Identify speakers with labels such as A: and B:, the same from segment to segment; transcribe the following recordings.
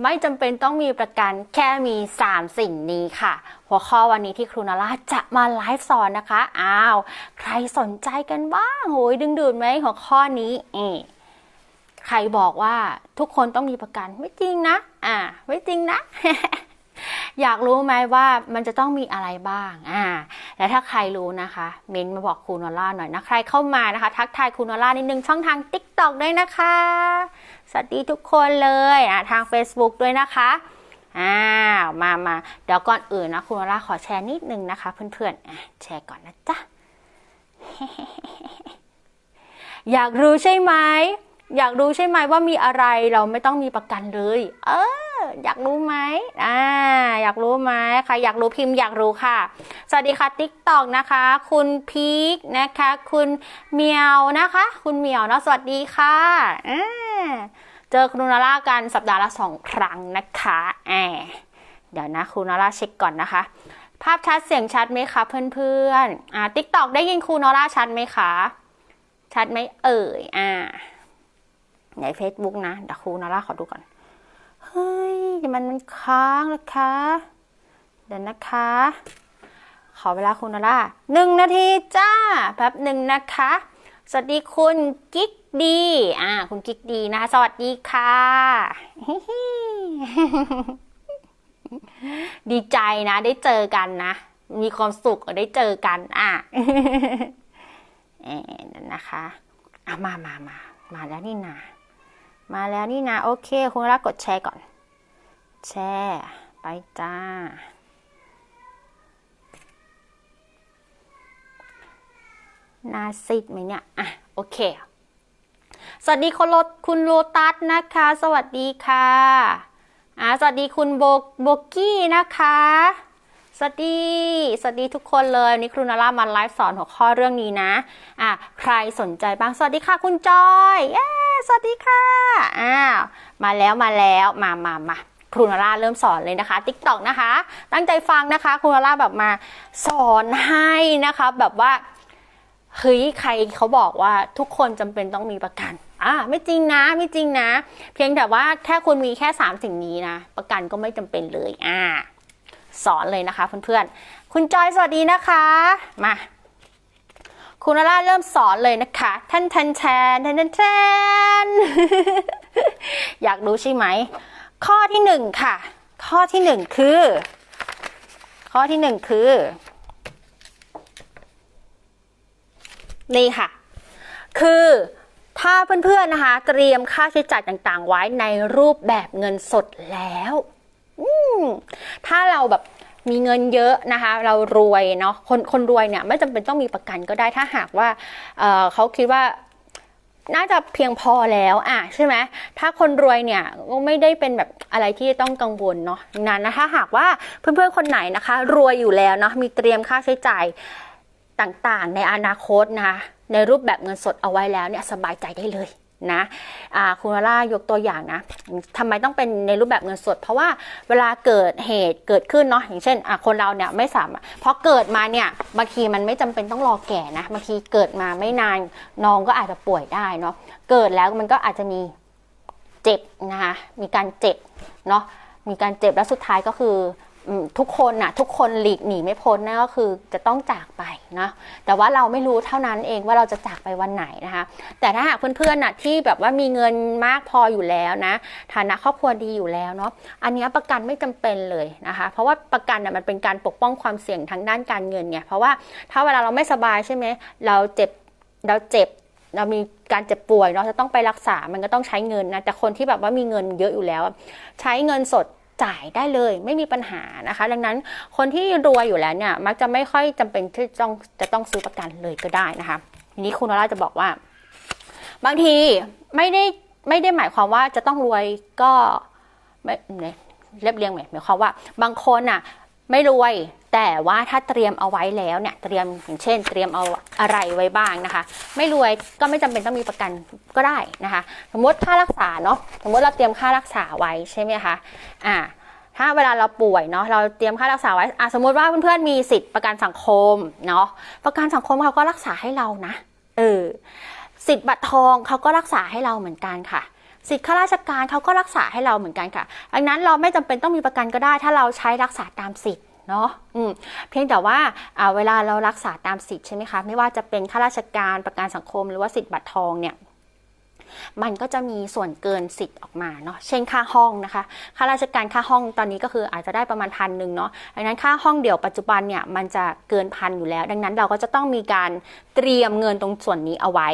A: ไม่จำเป็นต้องมีประกันแค่มี 3 สิ่งนี้ค่ะ หัวข้อวันนี้ที่ครูนาราจะมาไลฟ์สอนนะคะ อ้าว ใครสนใจกันบ้างโหยดึงดูดไหมหัวข้อนี้เอใครบอกว่าทุกคนต้องมีประกันไม่จริงนะ อ่า ไม่จริงนะ อยากรู้ไหมว่ามันจะต้องมีอะไรบ้างอ่าและถ้าใครรู้นะคะเมนมาบอกครูนอล่าหน่อยนะใครเข้ามานะคะ ทักทายครูนอล่านิดนึงช่องทาง t ิ k t o k ด้วยนะคะ สวัสดีทุกคนเลยอะทาง Facebook ด้วยนะคะอ้าวมามาเดี๋ยวก่อนอื่นนะครูนอล่าขอแชร์นิดนึงนะคะ เพื่อนๆอะแชร์ก่อนนะจ๊ะอยากรู้ใช่ไหมอยากรู้ใช่ไหมว่ามีอะไรเราไม่ต้องมีประกันเลย เออ อยากรู้ไหมอ่าอยากรู้ไหมใครอยากรู้พิมพ์อยากรู้ค่ะ สวัสดีค่ะติ๊กตอกนะคะ คุณพีคนะคะ คุณเมียวนะคะ คุณเมียวเนาะสวัสดีค่ะอ่าเจอครูนาร่ากันสัปดาห์ละสองครั้งนะคะแอบเดี๋ยวนะครูนาร่าเช็คก่อนนะคะ ภาพชัดเสียงชัดไหมคะเพื่อนๆอ่าติ๊กตอกได้ยินครูนอร่าชัดไหมคะชัดไหมเอ่ยอ่าใน Facebook นะเดี๋ยวครูนาร่าขอดูก่อน เฮ้ยมันมันค้างนะคะ เดี๋ยวนะคะ ขอเวลาคุณนร่าหนึ่งนาทีจ้าแป๊บหนึ่งนะคะ สวัสดีคุณกิ๊กดี อ่า คุณกิ๊กดีนะคะ สวัสดีค่ะดีใจนะ ได้เจอกันนะ มีความสุขได้เจอกัน อะเอ๊ะนะคะ อะมามามามาแล้วนี่นา มาแล้วนี่นะโอเคคุณรักกดแชร์ก่อน แชร์ไปจ้าหนาซิดไหมเนี่ยอะโอเค สวัสดีคุณโลคุณโลตัสนะคะ สวัสดีค่ะอ่าสวัสดีคุณโบโบกี้นะคะสวัสดี สวัสดีทุกคนเลยวันนี้ครูนาร่ามาไลฟ์สอนหัวข้อเรื่องนี้นะ อะ ใครสนใจบ้าง สวัสดีค่ะคุณจอย เย้ สวัสดีค่ะอ้าวมาแล้วมาแล้วมามามาครูนราเริ่มสอนเลยนะคะติ๊กต็อกนะคะ ตั้งใจฟังนะคะครูนราแบบมาสอนให้นะคะแบบว่าเฮ้ยใครเขาบอกว่าทุกคนจำเป็นต้องมีประกันอ่าไม่จริงนะไม่จริงนะ เพียงแต่ว่าแค่คุณมีแค่สามสิ่งนี้นะ ประกันก็ไม่จำเป็นเลยอ่าสอนเลยนะคะเพื่อนๆคุณจอยสวัสดีนะคะมา คุณนาร่าเริ่มสอนเลยนะคะ ท่านทันแทนทันทันแทนอยากรู้ใช่ไหม ข้อที่หนึ่งค่ะ ข้อที่หนึ่งคือ ข้อที่หนึ่งคือ นี่ค่ะ คือถ้าเพื่อนๆนะคะ เตรียมค่าใช้จ่ายต่างๆ ไว้ในรูปแบบเงินสดแล้วถ้าเราแบบ มีเงินเยอะนะคะ เรารวยเนาะคนคนรวยเนี่ยไม่จำเป็นต้องมีประกันก็ได้ถ้าหากว่าเเขาคิดว่าน่าจะเพียงพอแล้วอะใช่ไหมถ้าคนรวยเนี่ยก็ไม่ได้เป็นแบบอะไรที่ต้องกังวลเนาะดังนั้นนะถ้าหากว่าเพื่อนๆคนไหนนะคะ รวยอยู่แล้วเนาะมีเตรียมค่าใช้จ่ายต่างๆ ในอนาคตนะในรูปแบบเงินสดเอาไว้แล้วเนี่ยสบายใจได้เลย นะคุณวล่ายกตัวอย่างนะทำไมต้องเป็นในรูปแบบเงินสด เพราะว่าเวลาเกิดเหตุเกิดขึ้นเนาะอย่างเช่นคนเราเนี่ยไม่สามารถพอเกิดมาเนี่ยบางทีมันไม่จำเป็นต้องรอแก่นะบางทีเกิดมาไม่นานน้องก็อาจจะป่วยได้เนาะเกิดแล้วมันก็อาจจะมีเจ็บนะคะมีการเจ็บเนาะมีการเจ็บแล้วสุดท้ายก็คือ ทุกคนน่ะทุกคนหลีกหนีไม่พ้นนั่นก็คือจะต้องจากไปนะแต่ว่าเราไม่รู้เท่านั้นเองว่าเราจะจากไปวันไหนนะคะ แต่ถ้าหากเพื่อนๆน่ะที่แบบว่ามีเงินมากพออยู่แล้วนะฐานะครอบครัวดีอยู่แล้วเนาะอันนี้ประกันไม่จำเป็นเลยนะคะ เพราะว่าประกันน่ะมันเป็นการปกป้องความเสี่ยงทางด้านการเงินไงเพราะว่าถ้าเวลาเราไม่สบายใช่ไหมเราเจ็บเราเจ็บเรามีการเจ็บป่วยเนาะจะต้องไปรักษามันก็ต้องใช้เงินนะแต่คนที่แบบว่ามีเงินเยอะอยู่แล้ว ใช้เงินสด จ่ายได้เลยไม่มีปัญหานะคะ ดังนั้นคนที่รวยอยู่แล้วเนี่ยมักจะไม่ค่อยจำเป็นที่ต้องจะต้องซื้อประกันเลยก็ได้นะคะทีนี้คุณนราจะบอกว่า บางทีไม่ได้ไม่ได้หมายความว่าจะต้องรวยก็ไม่เรียบเรียงหมหมายความว่า บางคนอะ ไม่รวย แต่ว่าถ้าเตรียมเอาไว้แล้วเนี่ยเตรียมอย่างเช่น เตรียมเอาอะไรไว้บ้างนะคะ ไม่รวยก็ไม่จำเป็นต้องมีประกันก็ได้นะคะ สมมติค่ารักษาเนาะสมมติเราเตรียมค่ารักษาไว้ใช่ไหมคะอ่าถ้าเวลาเราป่วยเนาะเราเตรียมค่ารักษาไว้อะสมมติว่าเพื่อนๆมีสิทธิ์ประกันสังคมเนาะประกันสังคมเขาก็รักษาให้เรานะเออสิทธิ์บัตรทองเขาก็รักษาให้เราเหมือนกันค่ะสิทธิข้าราชการเขาก็รักษาให้เราเหมือนกันค่ะดังนั้นเราไม่จำเป็นต้องมีประกันก็ได้ ถ้าเราใช้รักษาตามสิทธิ์ เนาะอืมเพียงแต่ว่าอ่าเวลาเรารักษาตามสิทธิ์ใช่ไหมคะ ไม่ว่าจะเป็นข้าราชการประกันสังคม หรือว่าสิทธิ์บัตรทองเนี่ย มันก็จะมีส่วนเกินสิทธิ์ออกมาเนาะ เช่นค่าห้องนะคะ ค่าราชการค่าห้องตอนนี้ก็คืออาจจะได้ประมาณพันหนึ่งเนาะ ดังนั้นค่าห้องเดี่ยวปัจจุบันเนี่ยมันจะเกินพันอยู่แล้ว ดังนั้นเราก็จะต้องมีการเตรียมเงินตรงส่วนนี้เอาไว้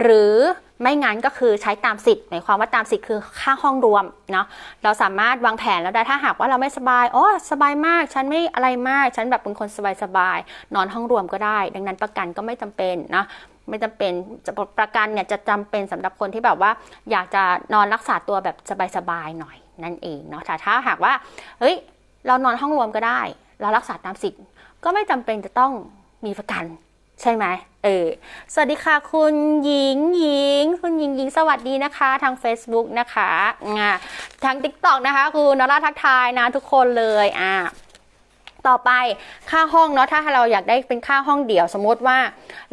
A: หรือไม่งั้นก็คือใช้ตามสิทธิ์หมายความว่าตามสิทธิ์คือค่าห้องรวมเนาะเราสามารถวางแผนแล้วได้ถ้าหากว่าเราไม่สบายอ๋อสบายมาก ฉันไม่อะไรมาก ฉันแบบเป็นคนสบายๆนอนห้องรวมก็ได้ ดังนั้นประกันก็ไม่จำเป็นนะ ไม่จำเป็นประกันเนี่ยจะจำเป็นสำหรับคนที่แบบว่า อยากจะนอนรักษาตัวแบบสบายๆหน่อยนั่นเองเนาะแต่ถ้าหากว่าเฮ้ยเรานอนห้องรวมก็ได้ เรารักษาตามสิทธิ์ ก็ไม่จำเป็นจะต้องมีประกันใช่ไหมเออ สวัสดีค่ะ คุณหญิงหญิง คุณหญิงหญิงสวัสดีนะคะ ทาง Facebook นะคะอ่าทาง TikTok นะคะ คุณนราทักทายนะทุกคนเลย อ่า ต่อไปค่าห้องเนาะถ้าเราอยากได้เป็นค่าห้องเดี่ยวสมมติว่า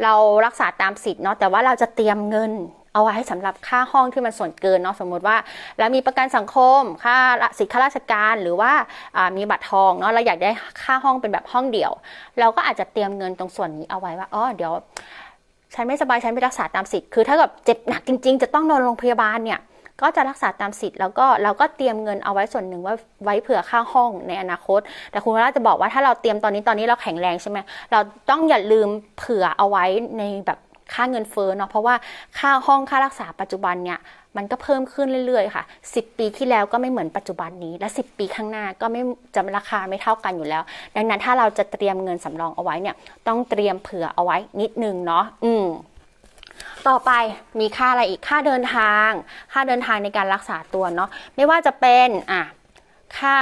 A: เรารักษาตามสิทธิ์เนาะแต่ว่าเราจะเตรียมเงินเอาไว้สำหรับค่าห้องที่มันส่วนเกินเนาะสมมติว่าแล้วมีประกันสังคมค่าสิทธิข้าราชการหรือว่ามีบัตรทองเนาะเราอยากได้ค่าห้องเป็นแบบห้องเดี่ยว เราก็อาจจะเตรียมเงินตรงส่วนนี้เอาไว้ว่าอ๋อเดี๋ยวฉันไม่สบายฉันไปรักษาตามสิทธิ์คือถ้าแบบเจ็บหนักจริง ๆ จะต้องนอนโรงพยาบาลเนี่ย ก็จะรักษาตามสิทธิ์แล้วก็เราก็เตรียมเงินเอาไว้ส่วนหนึ่งไว้ไว้เผื่อค่าห้องในอนาคต แต่คุณวราจะบอกว่าถ้าเราเตรียมตอนนี้ตอนนี้เราแข็งแรงใช่ไหมเราต้องอย่าลืมเผื่อเอาไว้ในแบบค่าเงินเฟ้อเนาะเพราะว่าค่าห้องค่ารักษาปัจจุบันเนี่ยมันก็เพิ่มขึ้นเรื่อยๆค่ะ 10 ปีที่แล้วก็ไม่เหมือนปัจจุบันนี้ และ 10 ปีข้างหน้าก็ไม่จะราคาไม่เท่ากันอยู่แล้ว ดังนั้นถ้าเราจะเตรียมเงินสำรองเอาไว้เนี่ยต้องเตรียมเผื่อเอาไว้นิดนึงเนาะอืม ต่อไปมีค่าอะไรอีกค่าเดินทาง ค่าเดินทางในการรักษาตัวเนาะไม่ว่าจะเป็นอะค่า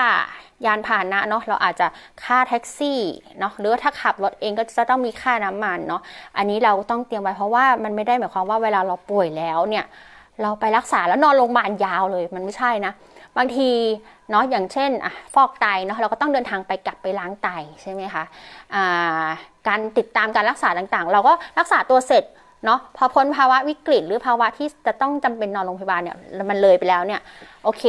A: ยานพาหนะเนาะเราอาจจะค่าแท็กซี่เนาะหรือถ้าขับรถเองก็จะต้องมีค่าน้ำมันเนาะอันนี้เราต้องเตรียมไว้เพราะว่ามันไม่ได้หมายความว่าเวลาเราป่วยแล้วเนี่ยเราไปรักษาแล้วนอนโรงพยาบาลยาวเลยมันไม่ใช่นะ บางทีเนาะอย่างเช่นอะฟอกไตเนาะเราก็ต้องเดินทางไปกลับไปล้างไตใช่ไหมคะอ่าการติดตามการรักษาต่างๆ เราก็รักษาตัวเสร็จ เนาะพอพ้นภาวะวิกฤต หรือภาวะที่จะต้องจำเป็นนอนโรงพยาบาลเนี่ยมันเลยไปแล้วเนี่ยโอเค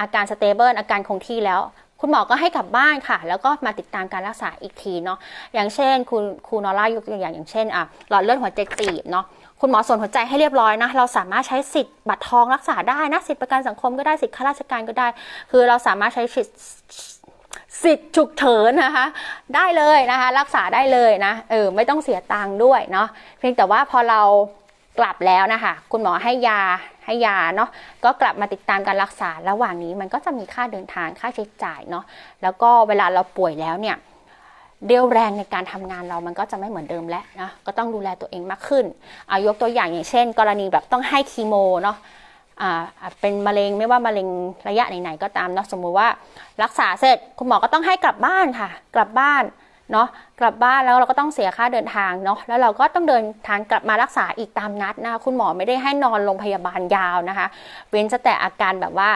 A: อาการสเตเบิลอาการคงที่แล้ว คุณหมอก็ให้กลับบ้านค่ะ แล้วก็มาติดตามการรักษาอีกทีเนาะอย่างเช่น คุณครูนอร่ายกตัวอย่างอย่างเช่นอะหลอดเลือดหัวใจตีบเนาะคุณหมอส่วนหัวใจให้เรียบร้อยนะ เราสามารถใช้สิทธิ์บัตรทองรักษาได้นะ สิทธิ์ประกันสังคมก็ได้ สิทธิ์ข้าราชการก็ได้ คือเราสามารถใช้สิทธิ์ สิทธิ์ฉุกเฉินนะคะ ได้เลยนะคะ รักษาได้เลยนะเออไม่ต้องเสียตังค์ด้วยเนาะเพียงแต่ว่าพอเรากลับแล้วนะคะ คุณหมอให้ยาให้ยาเนาะก็กลับมาติดตามการรักษาระหว่างนี้มันก็จะมีค่าเดินทางค่าใช้จ่ายเนาะแล้วก็เวลาเราป่วยแล้วเนี่ยเรี่ยวแรงในการทำงานเรามันก็จะไม่เหมือนเดิมแล้วนะก็ต้องดูแลตัวเองมากขึ้นอายกตัวอย่างอย่างเช่น กรณีแบบต้องให้คีโมเนาะ เป็นมะเร็งไม่ว่ามะเร็งระยะไหนๆก็ตามเนาะสมมุติว่ารักษาเสร็จคุณหมอก็ต้องให้กลับบ้านค่ะ กลับบ้านเนาะกลับบ้านแล้วเราก็ต้องเสียค่าเดินทางเนาะแล้วเราก็ต้องเดินทางกลับมารักษาอีกตามนัดนะคะคุณหมอไม่ได้ให้นอนโรงพยาบาลยาวนะคะ เว้นแต่อาการแบบว่า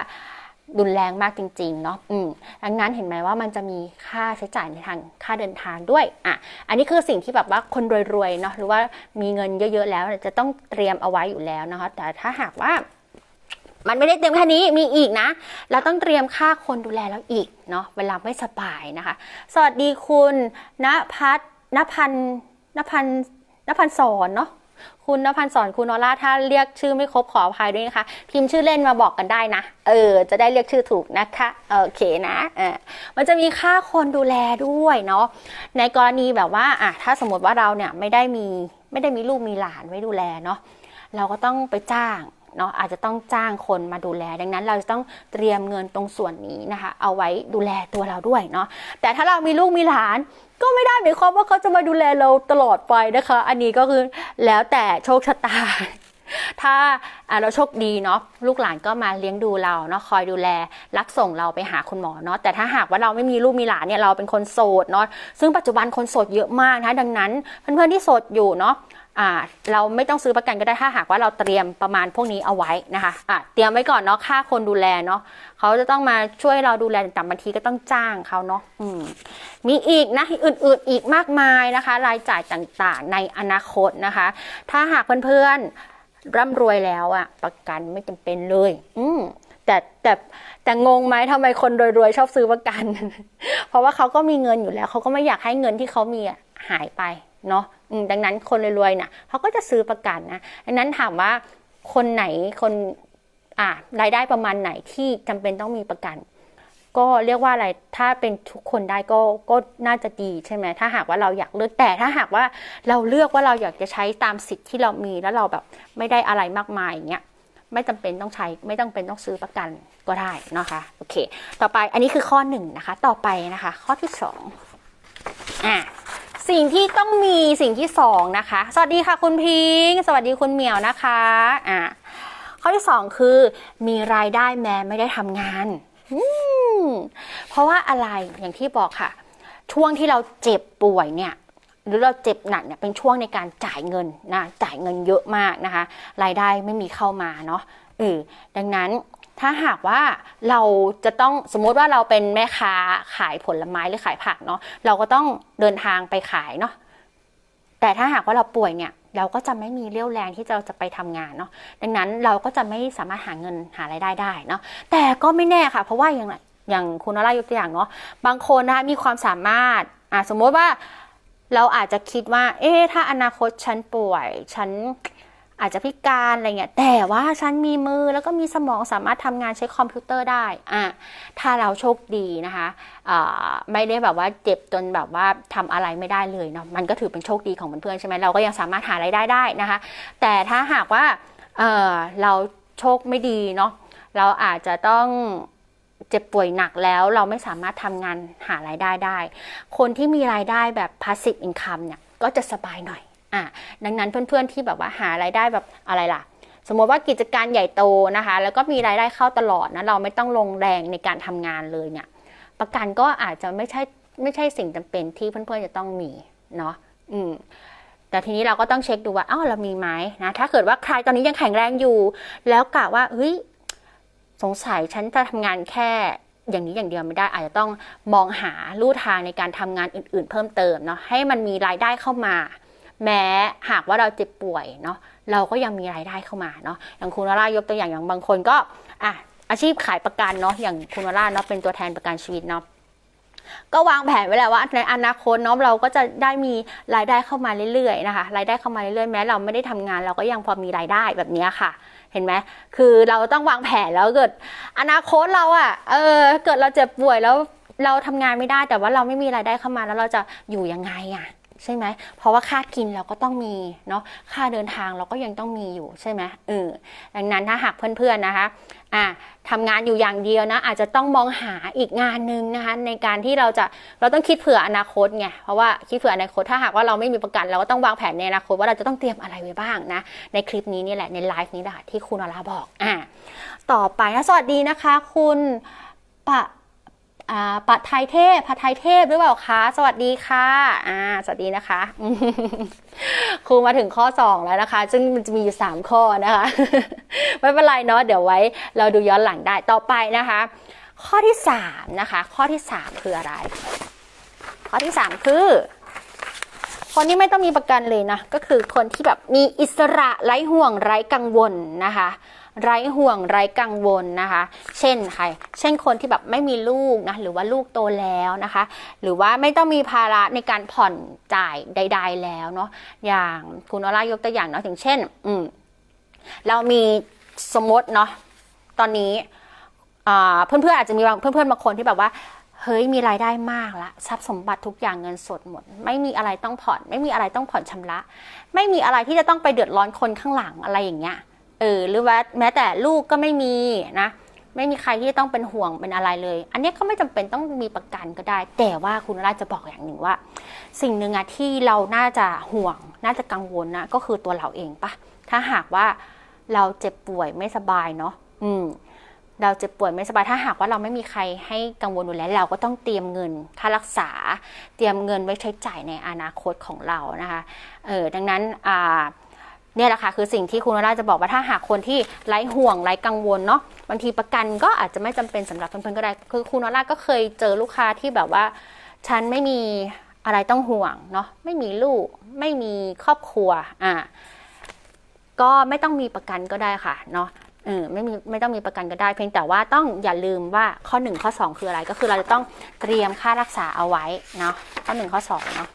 A: รุนแรงมากจริงๆเนาะอืมดังนั้นเห็นไหมว่ามันจะมีค่าใช้จ่ายในทางค่าเดินทางด้วย อะ อันนี้คือสิ่งที่แบบว่าคนรวยๆ เนาะ หรือว่ามีเงินเยอะๆ แล้วจะต้องเตรียมเอาไว้อยู่แล้วนะคะ แต่ถ้าหากว่า มันไม่ได้เตรียมแค่นี้มีอีกนะ เราต้องเตรียมค่าคนดูแลแล้วอีกเนาะเวลาไม่สบายนะคะ สวัสดีคุณณพัฒนพันธ์นพันธ์นพันธ์สอนเนาะคุณนพันธ์สอนคุณนอร่าถ้าเรียกชื่อไม่ครบขออภัยด้วยนะคะพิมพ์ชื่อเล่นมาบอกกันได้นะ เออ จะได้เรียกชื่อถูกนะคะโอเคนะเออมันจะมีค่าคนดูแลด้วยเนาะในกรณีแบบว่าอะถ้าสมมติว่าเราเนี่ยไม่ได้มีไม่ได้มีลูกมีหลานไว้ดูแลเนาะเราก็ต้องไปจ้าง เนาะอาจจะต้องจ้างคนมาดูแล ดังนั้นเราจะต้องเตรียมเงินตรงส่วนนี้นะคะ เอาไว้ดูแลตัวเราด้วยเนาะแต่ถ้าเรามีลูกมีหลานก็ไม่ได้หมายความว่าเขาจะมาดูแลเราตลอดไปนะคะ อันนี้ก็คือแล้วแต่โชคชะตาถ้าเราโชคดีเนาะลูกหลานก็มาเลี้ยงดูเราเนาะคอยดูแลรับส่งเราไปหาคุณหมอเนาะแต่ถ้าหากว่าเราไม่มีลูกมีหลานเนี่ยเราเป็นคนโสดเนาะซึ่งปัจจุบันคนโสดเยอะมากนะดังนั้นเพื่อนๆที่โสดอยู่เนาะ เราไม่ต้องซื้อประกันก็ได้ถ้าหากว่าเราเตรียมประมาณพวกนี้เอาไว้นะคะะเตรียมไว้ก่อนเนาะค่าคนดูแลเนาะเขาจะต้องมาช่วยเราดูแลต่บางทีก็ต้องจ้างเขาเนาะมมีอีกนะอื่นๆอีกมากมายนะคะ รายจ่ายต่างๆ ในอนาคตนะคะ ถ้าหากเพื่อนๆร่ำรวยแล้วอะประกันไม่จำเป็นเลย อืมแต่แต่แต่งงไหมทำไมคนรวยๆชอบซื้อประกัน เพราะว่าเขาก็มีเงินอยู่แล้วเขาก็ไม่อยากให้เงินที่เขามีอะหายไป เนาะดังนั้นคนรวยๆน่ะเขาก็จะซื้อประกันนะดังนั้นถามว่าคนไหนคนอ่ารายได้ประมาณไหนที่จำเป็นต้องมีประกัน ก็เรียกว่าอะไรถ้าเป็นทุกคนได้ก็ก็น่าจะดีใช่ไหมถ้าหากว่าเราอยากเลือกแต่ถ้าหากว่าเราเลือกว่าเราอยากจะใช้ตามสิทธิ์ที่เรามีแล้วเราแบบไม่ได้อะไรมากมายอย่างเงี้ยไม่จำเป็นต้องใช้ไม่ต้องเป็นต้องซื้อประกันก็ได้นะคะโอเค ต่อไปอันนี้คือข้อหนึ่งนะคะ ต่อไปนะคะ ข้อที่สองอะ สิ่งที่ต้องมีสิ่งที่สองนะคะ สวัสดีค่ะคุณพิงค์สวัสดีคุณเหมียวนะคะอะข้อที่สองคือมีรายได้แม้ไม่ได้ทำงานเพราะว่าอะไรอย่างที่บอกค่ะ ช่วงที่เราเจ็บป่วยเนี่ยหรือเราเจ็บหนักเนี่ยเป็นช่วงในการจ่ายเงินนะจ่ายเงินเยอะมากนะคะ รายได้ไม่มีเข้ามาเนาะ เออดังนั้นถ้าหากว่าเราจะต้องสมมติว่าเราเป็นแม่ค้าขายผลไม้หรือขายผักเนาะเราก็ต้องเดินทางไปขายเนาะแต่ถ้าหากว่าเราป่วยเนี่ยเราก็จะไม่มีเรี่ยวแรงที่เราจะไปทำงานเนาะดังนั้นเราก็จะไม่สามารถหาเงินหารายได้ได้เนาะแต่ก็ไม่แน่ค่ะ เพราะว่าอย่างไรอย่างคุณนรายกตัวอย่างเนาะบางคนนะคะมีความสามารถอ่าสมมติว่าเราอาจจะคิดว่า เอ๊ะถ้าอนาคตฉันป่วยฉัน อาจจะพิการอะไรเงี้ยแต่ว่าฉันมีมือแล้วก็มีสมองสามารถทำงานใช้คอมพิวเตอร์ได้อะถ้าเราโชคดีนะคะอ่าไม่ได้แบบว่าเจ็บจนแบบว่าทำอะไรไม่ได้เลยเนาะมันก็ถือเป็นโชคดีของเพื่อนๆใช่ไหมเราก็ยังสามารถหารายได้ได้นะคะ แต่ถ้าหากว่าเออเราโชคไม่ดีเนาะเราอาจจะต้องเจ็บป่วยหนักแล้วเราไม่สามารถทำงานหารายได้ได้ คนที่มีรายได้แบบ passive income เนี่ยก็จะสบายหน่อย อะดังนั้นเพื่อนๆที่แบบว่าหารายได้แบบอะไรล่ะ สมมติว่ากิจการใหญ่โตนะคะ แล้วก็มีรายได้เข้าตลอดนะเราไม่ต้องลงแรงในการทำงานเลยเนี่ย ประกันก็อาจจะไม่ใช่ไม่ใช่สิ่งจำเป็นที่เพื่อนๆจะต้องมีเนาะอืมแต่ทีนี้เราก็ต้องเช็คดูว่าอ้าวเรามีไหมนะถ้าเกิดว่าใครตอนนี้ยังแข็งแรงอยู่ แล้วกะว่าเฮ้ยสงสัยฉันจะทำงานแค่อย่างนี้อย่างเดียวไม่ได้อาจจะต้องมองหาลู่ทางในการทำงานอื่น ๆ เพิ่มเติมเนาะให้มันมีรายได้เข้ามา แม้หากว่าเราเจ็บป่วยเนาะเราก็ยังมีรายได้เข้ามาเนาะอย่างคุณวรายกตัวอย่างอย่างบางคนก็อะอาชีพขายประกันเนาะอย่างคุณวราเนาะเป็นตัวแทนประกันชีวิตเนาะก็วางแผนไว้แล้วว่าในอนาคตเนาะเราก็จะได้มีรายได้เข้ามาเรื่อยๆนะคะรายได้เข้ามาเรื่อยๆแม้เราไม่ได้ทำงานเราก็ยังพอมีรายได้แบบนี้ค่ะ เห็นไหมคือเราต้องวางแผนแล้วเกิด อนาคตเราอะเออเกิดเราเจ็บป่วยแล้วเราทำงานไม่ได้แต่ว่าเราไม่มีรายได้เข้ามาแล้วเราจะอยู่ยังไงอะ ใช่ไหม เพราะว่าค่ากินเราก็ต้องมีเนาะ ค่าเดินทางเราก็ยังต้องมีอยู่ใช่ไหมเออ ดังนั้นถ้าหากเพื่อนๆนะคะอะทำงานอยู่อย่างเดียวนะ อาจจะต้องมองหาอีกงานหนึ่งนะคะในการที่เราจะเราต้องคิดเผื่ออนาคตไง เพราะว่าคิดเผื่ออนาคตถ้าหากว่าเราไม่มีประกันเราก็ต้องวางแผนในอนาคตว่าเราจะต้องเตรียมอะไรไว้บ้างนะ ในคลิปนี้นี่แหละในไลฟ์นี้แหละที่คุณอลาบอกอะต่อไปนะสวัสดีนะคะ คุณปะอ่า ปะไทยเทพปะไทยเทพหรือเปล่าคะ สวัสดีค่ะอ่าสวัสดีนะคะ ครูมาถึงข้อ 2 แล้วนะคะ ซึ่งมันจะมีอยู่ 3 ข้อนะคะ ไม่เป็นไรเนาะ เดี๋ยวไว้เราดูย้อนหลังได้ ต่อไปนะคะ ข้อที่ 3 นะคะ ข้อที่ 3 คืออะไร ข้อที่ 3 คือ คนที่ไม่ต้องมีประกันเลยนะ ก็คือคนที่แบบมีอิสระไร้ห่วงไร้กังวลนะคะ ไร้ห่วงไร้กังวลนะคะ เช่นใครเช่นคนที่แบบไม่มีลูกนะหรือว่าลูกโตแล้วนะคะ หรือว่าไม่ต้องมีภาระในการผ่อนจ่ายใด ๆ แล้วเนาะอย่างคุณอรายกตัวอย่างเนาะอย่างเช่น อืมเรามีสมมติเนาะตอนนี้เพื่อนๆอาจจะมีบางเพื่อนๆบางคนที่แบบว่าเฮ้ยมีรายได้มากละทรัพย์สมบัติทุกอย่างเงินสดหมด ไม่มีอะไรต้องผ่อน ไม่มีอะไรต้องผ่อนชำระ ไม่มีอะไรที่จะต้องไปเดือดร้อนคนข้างหลังอะไรอย่างเงี้ย เออหรือว่าแม้แต่ลูกก็ไม่มีนะไม่มีใครที่ต้องเป็นห่วงเป็นอะไรเลย อันนี้ก็ไม่จำเป็นต้องมีประกันก็ได้ แต่ว่าคุณราชจะบอกอย่างหนึ่งว่า สิ่งหนึ่งอะที่เราน่าจะห่วง น่าจะกังวลนะก็คือตัวเราเองปะถ้าหากว่าเราเจ็บป่วยไม่สบายเนาะอืม เราเจ็บป่วยไม่สบาย ถ้าหากว่าเราไม่มีใครให้กังวลดูแลเราก็ต้องเตรียมเงินค่ารักษา เตรียมเงินไว้ใช้จ่ายในอนาคตของเรานะคะ เออดังนั้นอ่า เนี่ยแหละค่ะคือสิ่งที่คุณวราจะบอกว่าถ้าหากคนที่ไร้ห่วงไร้กังวลเนาะบางทีประกันก็อาจจะไม่จำเป็นสำหรับเพื่อนๆก็ได้ คือคุณวราก็เคยเจอลูกค้าที่แบบว่า ฉันไม่มีอะไรต้องห่วงเนาะไม่มีลูก ไม่มีครอบครัวอ่าก็ไม่ต้องมีประกันก็ได้ค่ะเนาะเออไม่มีไม่ต้องมีประกันก็ได้ เพียงแต่ว่าต้องอย่าลืมว่าข้อ 1 ข้อ 2 คืออะไรก็คือเราจะต้องเตรียมค่ารักษาเอาไว้เนาะข้อ 1 ข้อ2เนาะ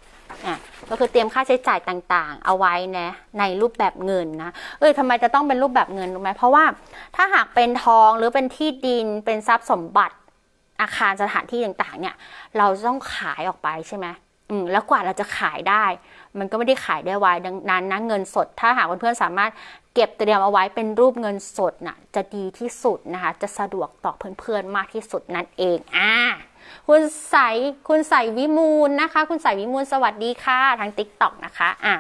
A: ก็คือเตรียมค่าใช้จ่ายต่างๆ เอาไว้นะในรูปแบบเงินนะเอ้ยทำไมจะต้องเป็นรูปแบบเงินรู้ไหมเพราะว่าถ้าหากเป็นทองหรือเป็นที่ดินเป็นทรัพย์สมบัติอาคารสถานที่ต่างๆ เนี่ย เราต้องขายออกไปใช่ไหมอืมแล้วกว่าเราจะขายได้ มันก็ไม่ได้ขายได้ไวดังนั้นนะเงินสด ถ้าหากเพื่อนๆสามารถเก็บเตรียมเอาไว้เป็นรูปเงินสดน่ะจะดีที่สุดนะคะ จะสะดวกต่อเพื่อนๆมากที่สุดนั่นเองอ่า คุณใสคุณใสวิมูลนะคะ คุณใสวิมูลสวัสดีค่ะทางติ๊กต็อกนะคะอ่า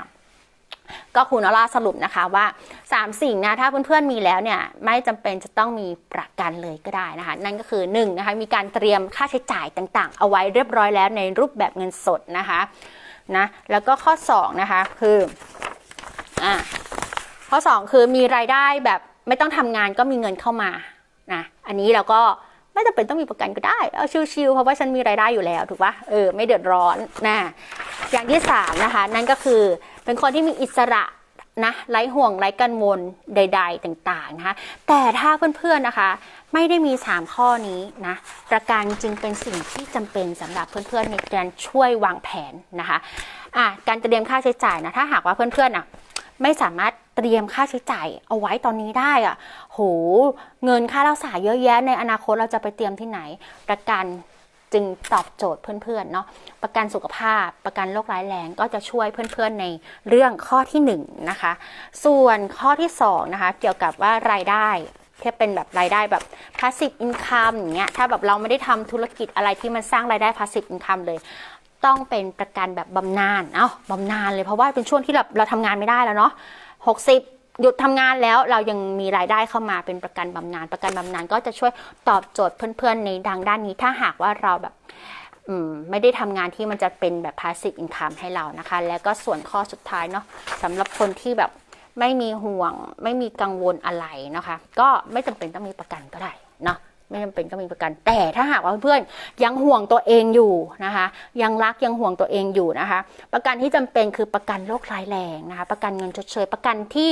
A: ก็คุณอลาสรุปนะคะว่า 3 สิ่งนะถ้าเพื่อนๆมีแล้วเนี่ยไม่จำเป็นจะต้องมีประกันเลยก็ได้นะคะ นั่นก็คือ1นะคะมีการเตรียมค่าใช้จ่ายต่างๆ เอาไว้เรียบร้อยแล้วในรูปแบบเงินสดนะคะนะแล้วก็ข้อ2นะคะคืออ่าข้อ 2 คือมีรายได้แบบไม่ต้องทำงานก็มีเงินเข้ามานะอันนี้เราก็ ไม่จำเป็นต้องมีประกันก็ได้ เอาชิวๆเพราะว่าฉันมีรายได้อยู่แล้วถูกปะเออไม่เดือดร้อนนะอย่างที่สามนะคะ นั่นก็คือเป็นคนที่มีอิสระนะไร้ห่วงไร้กังวลใด ๆ ต่างๆนะคะแต่ถ้าเพื่อนๆนะคะ ไม่ได้มี 3 ข้อนี้นะประกันจึงเป็นสิ่งที่จำเป็นสำหรับเพื่อนๆในการช่วยวางแผนนะคะอะการเตรียมค่าใช้จ่ายนะถ้าหากว่าเพื่อนๆอะ ไม่สามารถเตรียมค่าใช้จ่ายเอาไว้ตอนนี้ได้อะโห เงินค่ารักษาเยอะแยะในอนาคตเราจะไปเตรียมที่ไหน ประกันจึงตอบโจทย์เพื่อนๆเนาะประกันสุขภาพ ประกันโรคร้ายแรงก็จะช่วยเพื่อนๆในเรื่องข้อที่1นงนะคะ ส่วนข้อที่2นะคะเกี่ยวกับว่ารายได้ที่เป็นแบบรายได้แบบ passive income อย่างเงี้ยถ้าแบบเราไม่ได้ทำธุรกิจอะไรที่มันสร้างรายได้ passive income เลย ต้องเป็นประกันแบบบำนาญ เอ้าบำนาญเลยเพราะว่าเป็นช่วงที่เราเราทำงานไม่ได้แล้วเนาะ60หยุดทำงานแล้วเรายังมีรายได้เข้ามาเป็นประกันบำนาญประกันบำนาญก็จะช่วยตอบโจทย์เพื่อนๆในดังด้านนี้ถ้าหากว่าเราแบบไม่ได้ทำงานที่มันจะเป็นแบบ passive income ให้เรานะคะ แล้วก็ส่วนข้อสุดท้ายเนาะสำหรับคนที่แบบไม่มีห่วง ไม่มีกังวลอะไรนะคะ ก็ไม่จำเป็นต้องมีประกันก็ได้เนาะ ไม่จำเป็นต้องมีประกัน แต่ถ้าหากว่าเพื่อนยังห่วงตัวเองอยู่นะคะ ยังรักยังห่วงตัวเองอยู่นะคะ ประกันที่จำเป็นคือประกันโรคร้ายแรงนะคะ ประกันเงินชดเชยประกันที่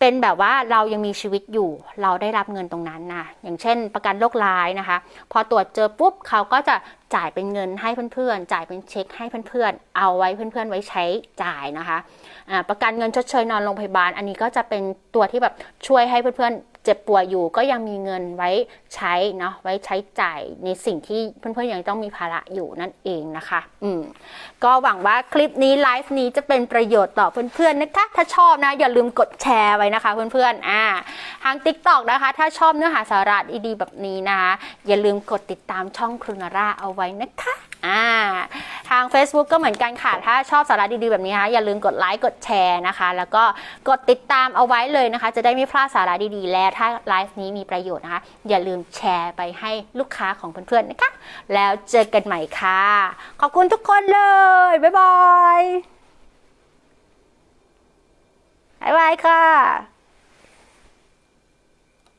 A: เป็นแบบว่าเรายังมีชีวิตอยู่ เราได้รับเงินตรงนั้นนะอย่างเช่น ประกันโรคร้ายนะคะ พอตรวจเจอปุ๊บเขาก็จะจ่ายเป็นเงินให้เพื่อนๆ จ่ายเป็นเช็คให้เพื่อนๆ เอาไว้เพื่อนๆ ไว้ใช้จ่ายนะคะอ่าประกันเงินชดเชยนอนโรงพยาบาล อันนี้ก็จะเป็นตัวที่แบบช่วยให้เพื่อนๆ เจ็บป่วยอยู่ก็ยังมีเงินไว้ใช้เนาะไว้ใช้จ่ายในสิ่งที่เพื่อนๆยังต้องมีภาระอยู่นั่นเองนะคะ อืมก็หวังว่าคลิปนี้ไลฟ์นี้จะเป็นประโยชน์ต่อเพื่อนๆนะคะ ถ้าชอบนะอย่าลืมกดแชร์ไว้นะคะ เพื่อนๆอ่าทาง TikTok นะคะ ถ้าชอบเนื้อหาสาระดีๆแบบนี้นะคะอย่าลืมกดติดตามช่องครูนาร่าเอาไว้นะคะ อ่าทาง Facebook ก็เหมือนกันค่ะ ถ้าชอบสาระดีๆแบบนี้นะคะอย่าลืมกดไลค์กดแชร์นะคะ แล้วก็กดติดตามเอาไว้เลยนะคะ จะได้ไม่พลาดสาระดีๆ และถ้าไลฟ์นี้มีประโยชน์นะคะ อย่าลืมแชร์ไปให้ลูกค้าของเพื่อนๆนะคะ แล้วเจอกันใหม่ค่ะ ขอบคุณทุกคนเลย บ๊ายบาย บ๊ายบายค่ะ